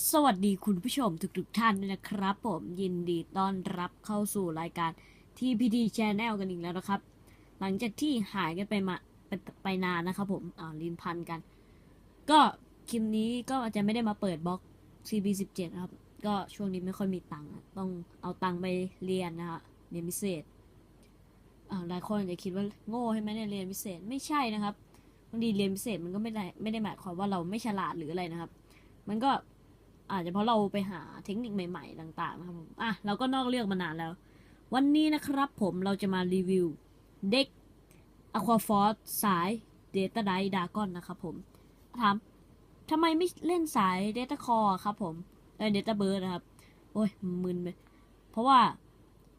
สวัสดีคุณผู้ชมทุกๆท่านด้วยนะครับ ผมยินดีต้อนรับเข้าสู่รายการ TPD Channel กันอีกแล้วนะครับ หลังจากที่หายกันไปมาไปไปนานนะครับผมอ่าลินพันกัน ก็คลิปนี้ก็อาจจะไม่ได้มาเปิดบล็อก CB17 นะครับ ก็ช่วงนี้ไม่ค่อยมีตังค์อะต้องเอาตังค์ไปเรียนนะฮะเรียนพิเศษอ่าหลายคนอาจจะคิดว่าโง่ใช่ไหมเนี่ยเรียนพิเศษไม่ใช่นะครับบางทีเรียนพิเศษมันก็ไม่ได้ไม่ได้หมายความว่าเราไม่ฉลาดหรืออะไรนะครับ มันก็ อาจจะเพราะเราไปหาเทคนิคใหม่ ๆ ต่างๆนะครับผมอะเราก็นอกเรื่องมานานแล้ว วันนี้นะครับผมเราจะมารีวิวเด็ก Aqua Force สาย Data d i d a g o n นะครับผมถามทำไมไม่เล่นสาย Data Core อครับผมเออ Data Bird นะครับ โอ้ยมึนไปเพราะว่า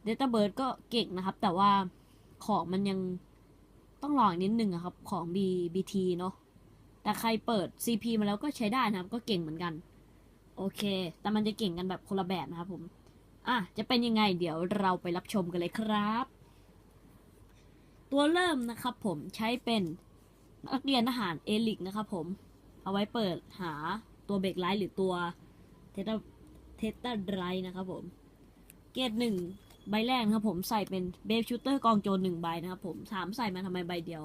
Data Bird ก็เก่งนะครับ แต่ว่าของมันยังต้องรออีกนิดนึงอะครับ ของ B BT เนาะแต่ใครเปิด CP มาแล้วก็ใช้ได้นะครับ ก็เก่งเหมือนกัน โอเค แต่มันจะเก่งกันแบบคนละแบบนะครับผม อะ จะเป็นยังไง เดี๋ยวเราไปรับชมกันเลยครับ ตัวเริ่มนะครับผมใช้เป็นนักเรียนทหารเอลิกนะครับผม เอาไว้เปิดหาตัวเบรกไลท์หรือตัวเทตาเทตาไรนะครับผม เกรดหนึ่งใบแรกนะครับผมใส่เป็นเบฟชูเตอร์กองโจรหนึ่งใบนะครับผมถามใส่มาทำไมใบเดียว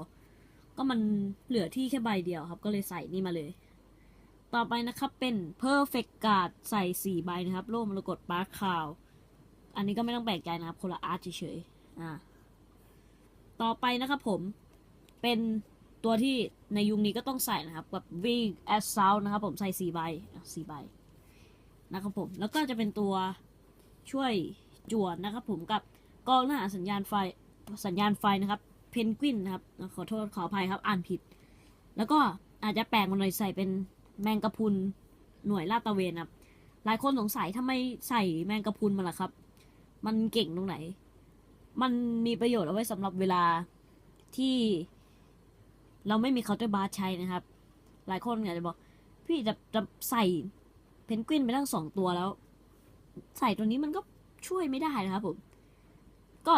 ก็มันเหลือที่แค่ใบเดียวครับ ก็เลยใส่นี่มาเลย ต่อไปนะครับเป็น perfect guard ใส่4ใบนะครับโล่มรกตปาร์คคาว อันนี้ก็ไม่ต้องแปลกใจนะครับคนละอาร์ตเฉยๆอ่าต่อไปนะครับผมเป็นตัวที่ในยุคนี้ก็ต้องใส่นะครับกับ v as s o u t นะครับผมใส่4ใบอะ4ใบนะครับผมแล้วก็จะเป็นตัวช่วยจวนนะครับผมกับกองหน้าสัญญาณไฟสัญญาณไฟนะครับเพนกวินนะครับขอโทษขออภัยครับอ่านผิด แล้วก็อาจจะแปลงมาหน่อยใส่เป็น แมงกะพรุนหน่วยลาดตระเวนครับ หลายคนสงสัยทำไมใส่แมงกะพรุนมาล่ะครับ มันเก่งตรงไหน มันมีประโยชน์เอาไว้สำหรับเวลาที่ เราไม่มีเคาน์เตอร์บาร์ใช้นะครับ หลายคนอาจจะบอก พี่จะจะใส่เพนกวินไปตั้งสองตัวแล้ว ใส่ตัวนี้มันก็ช่วยไม่ได้นะครับผม ก็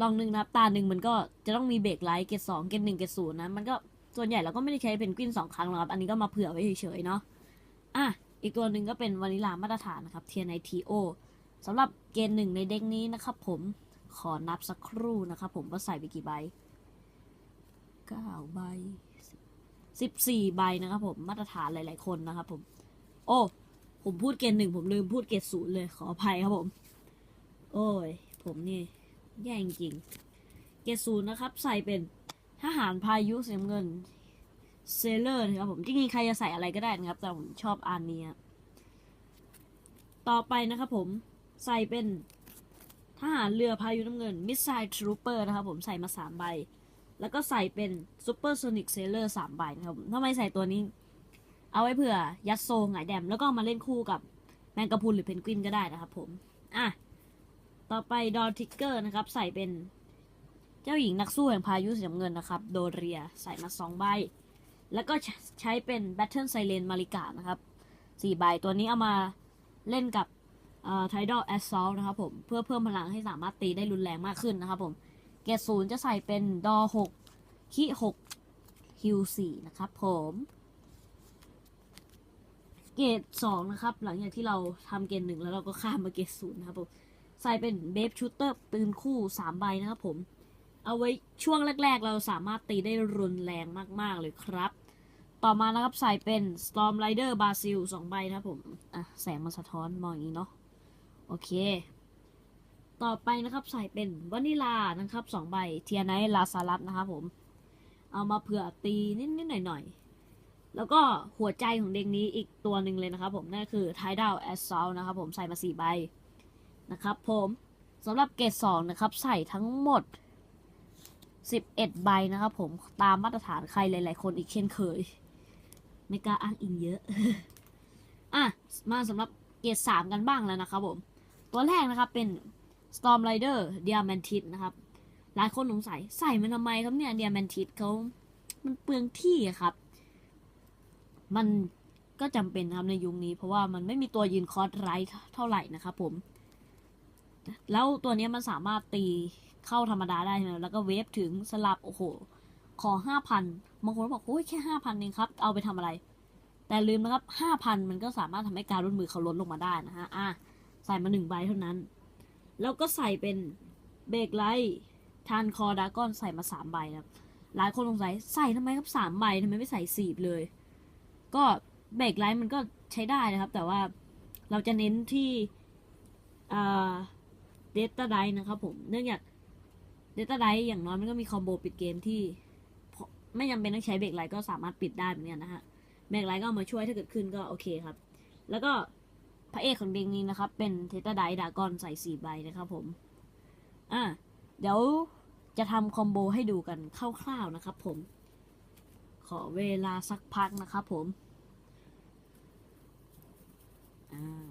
ลองนึงนะครับตาหนึ่งมันก็จะต้องมีเบรกไลท์เกตสองเกตหนึ่งเกตศูนย์นะ มันก็ ส่วนใหญ่เราก็ไม่ได้ใช้เพนกวินสองครั้งหรอกครับ อันนี้ก็มาเผื่อไว้เฉยๆเนาะ อะ อีกตัวหนึ่งก็เป็นวานิลามาตรฐานนะครับเทียนไอทีโอสำหรับเกณฑ์หนึ่งในเด็กนี้นะครับผม ขอนับสักครู่นะครับผมว่าใส่ไปกี่ใบเก้าใบสิบสี่ใบนะครับผม มาตรฐานหลาย ๆ คนนะครับผม โอ้ ผมพูดเกณฑ์หนึ่งผมลืมพูดเกณฑ์ศูนย์เลย ขออภัยครับผม โอ้ย ผมนี่ แย่จริงๆเกณฑ์ศูนย์นะครับ ใส่เป็น ทหารพายุสีน้ำเงิน เซเลอร์นะครับผมจริงๆใครจะใส่อะไรก็ได้นะครับ แต่ผมชอบอันนี้ต่อไปนะครับผมใส่เป็นทหารเรือพายุน้ำเงินมิสไซล์ทรูเปอร์นะครับผมใส่มาสามใบ แล้วก็ใส่เป็นซูเปอร์โซนิกเซเลอร์สามใบนะครับผมทำไมใส่ตัวนี้ เอาไว้เผื่อยัดโซงหงายแดม แล้วก็มาเล่นคู่กับแมงกะพรุนหรือเพนกวินก็ได้นะครับผม อะ ต่อไปดอทิกเกอร์นะครับ ใส่เป็น เจ้าหญิงนักสู้แห่งพายุสีน้ำเงินนะครับ โดเรียใส่มาสองใบ แล้วก็ใช้เป็น Battle Siren มาริกานะครับสี่ใบตัวนี้เอามาเล่นกับเอ่อ Tidal Assault นะครับผมเพื่อเพิ่มพลังให้สามารถตีได้รุนแรงมากขึ้นนะครับผมเกรดศูนย์จะใส่เป็นดอหกคิหกฮิวสี่นะครับผมเกรดสองนะครับ หลังจากที่เราทำเกรดหนึ่งแล้วเราก็ข้ามมาเกรดศูนย์นะครับผมใส่เป็นเบฟชูเตอร์ปืนคู่สามใบนะครับผม เอาไว้ช่วงแรก ๆ เราสามารถตีได้รุนแรงมาก ๆ เลยครับ ต่อมานะครับใส่เป็น Storm Rider b a s i l 2ใบนะผม อะ แสงมันสะท้อนมองอย่างนี้เนาะ โอเค ต่อไปนะครับใส่เป็นวานิลานะครับ2ใบ เทียไนลาซารัสนะครับผม เอามาเผื่อตีนิดๆหน่อยๆ แล้วก็หัวใจของเด็กนี้อีกตัวหนึ่งเลยนะครับผม นั่นคือ Tidal Assault นะครับผมใส่มา4ใบนะครับผมสำหรับเกรด2นะครับใส่ทั้งหมด 11 ใบนะครับผมตามมาตรฐานใครหลาย ๆ คนอีกเช่นเคย ไม่กล้าอ้างอิงเยอะ อะ มาสำหรับเกรด3กันบ้างแล้วนะครับผม ตัวแรกนะครับเป็น Storm Rider Diamantit นะครับ หลายคนสงสัยใส่มันทำไมครับเนี่ย Diamantit เขามันเปลืองที่ครับ มันก็จำเป็นครับในยุคนี้ เพราะว่ามันไม่มีตัวยืนคอร์สไรท์เท่าไหร่นะครับผม แล้วตัวนี้มันสามารถตี เข้าธรรมดาได้ใช่ไหมแล้วก็เวฟถึงสลับโอ้โห ขอห้าพันบางคนบอกโอ้ยแค่ห้าพันเองครับ เอาไปทำอะไร แต่ลืมนะครับห้าพันมันก็สามารถทำให้การลดมือเขาลดลงมาได้นะฮะอะใส่มาหนึ่งใบเท่านั้น แล้วก็ใส่เป็นเบรกไลท์ทานคอดากอนใส่มาสามใบนะครับหลายคนสงสัยใส่ทำไมครับสามใบทำไมไม่ใส่สี่เลย ก็เบรกไลท์มันก็ใช้ได้นะครับ แต่ว่าเราจะเน้นที่เดต้าไดนะครับผม เนื่องจาก เดต้าไดอย่างน้อยมันก็มีคอมโบปิดเกมที่ ไม่จำเป็นต้องใช้เบรกไลท์ก็สามารถปิดได้เหมือนกันนะฮะเบรกไลท์ก็ามาช่วยถ้าเกิดขึ้นก็โอเคครับ แล้วก็พระเอกของเด็กนี้นะครับ เป็นเทตาไดดากอนใส่สี่ใบนะครับผม อะเดี๋ยวจะทำคอมโบให้ดูกันคร่าวๆนะครับผม ขอเวลาสักพักนะครับผมอ่า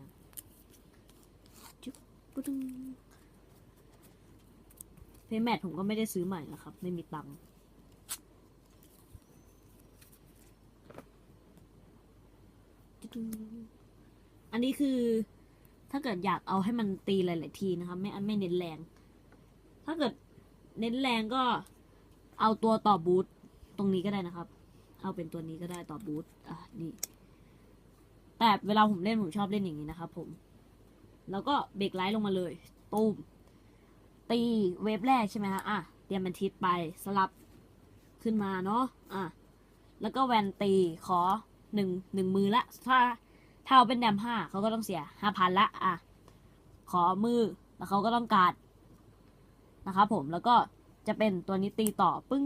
จุ๊บปุ๊ดึง เพย์แมทผมก็ไม่ได้ซื้อใหม่นะครับ ไม่มีตังค์อันนี้คือ ถ้าเกิดอยากเอาให้มันตีหลาย ๆ ทีนะครับไม่ไม่เน้นแรง ถ้าเกิดเน้นแรงก็เอาตัวต่อบูทตรงนี้ก็ได้นะครับ เอาเป็นตัวนี้ก็ได้ต่อบูทอะนี่ แต่เวลาผมเล่นผมชอบเล่นอย่างนี้นะครับผม แล้วก็เบรกไลท์ลงมาเลย ตูม ตีเวฟแรกใช่ไหมฮะอะเตรียมเป็นทิศไปสลับขึ้นมาเนาะอะแล้วก็แวนตีขอหนึ่งหนึ่งมือละ ถ้าถ้าเอาเป็นแดมห้าเขาก็ต้องเสียห้าพันละอะขอมือแล้วเขาก็ต้องการนะครับผมแล้วก็จะเป็นตัวนี้ตีต่อปึ้ง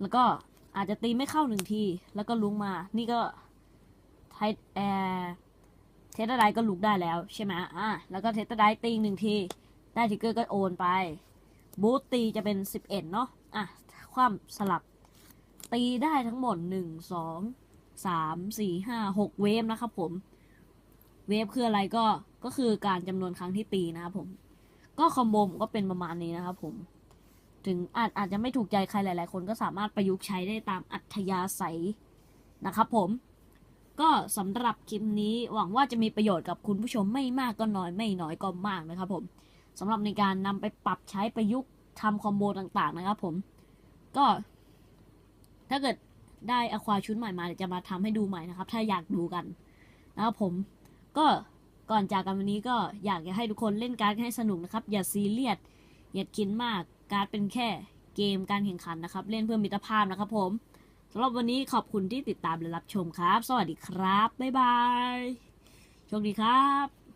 แล้วก็อาจจะตีไม่เข้าหนึ่งที แล้วก็ลุกมา นี่ก็ไทแอร์เทสไดก็ลุกได้แล้วใช่ไหมอะแล้วก็เทสไดตีหนึ่งที ได้ทิกเกอร์ก็โอนไป บูตตีจะเป็นสิบเอ็ดเนาะอะ ความสลับ ตีได้ทั้งหมดหนึ่งสองสามสี่ห้าหกเวฟนะครับผม เวฟคืออะไรก็ ก็คือการจำนวนครั้งที่ตีนะครับผม ก็คอมโบมก็เป็นประมาณนี้นะครับผม ถึงอาจอาจจะไม่ถูกใจใครหลาย ๆ คนก็สามารถประยุกต์ใช้ได้ตามอัธยาศัยนะครับผมก็สำหรับคลิปนี้หวังว่าจะมีประโยชน์กับคุณผู้ชมไม่มากก็น้อยไม่น้อยก็มากนะครับผม สำหรับในการนำไปปรับใช้ประยุกต์ทำคอมโบต่างๆนะครับผม ก็ ถ้าเกิดได้อควาชุดใหม่มาเดี๋ยวจะมาทำให้ดูใหม่นะครับ ถ้าอยากดูกันนะครับผม ก็ก่อนจากกันวันนี้ก็อยากจะให้ทุกคนเล่นการ์ดให้สนุกนะครับ อย่าซีเรียสอย่าคิดมากการ์ดเป็นแค่เกมการแข่งขันนะครับ เล่นเพื่อมิตรภาพนะครับผมสำหรับวันนี้ขอบคุณที่ติดตามและรับชมครับ สวัสดีครับ บ๊ายบาย โชคดีครับ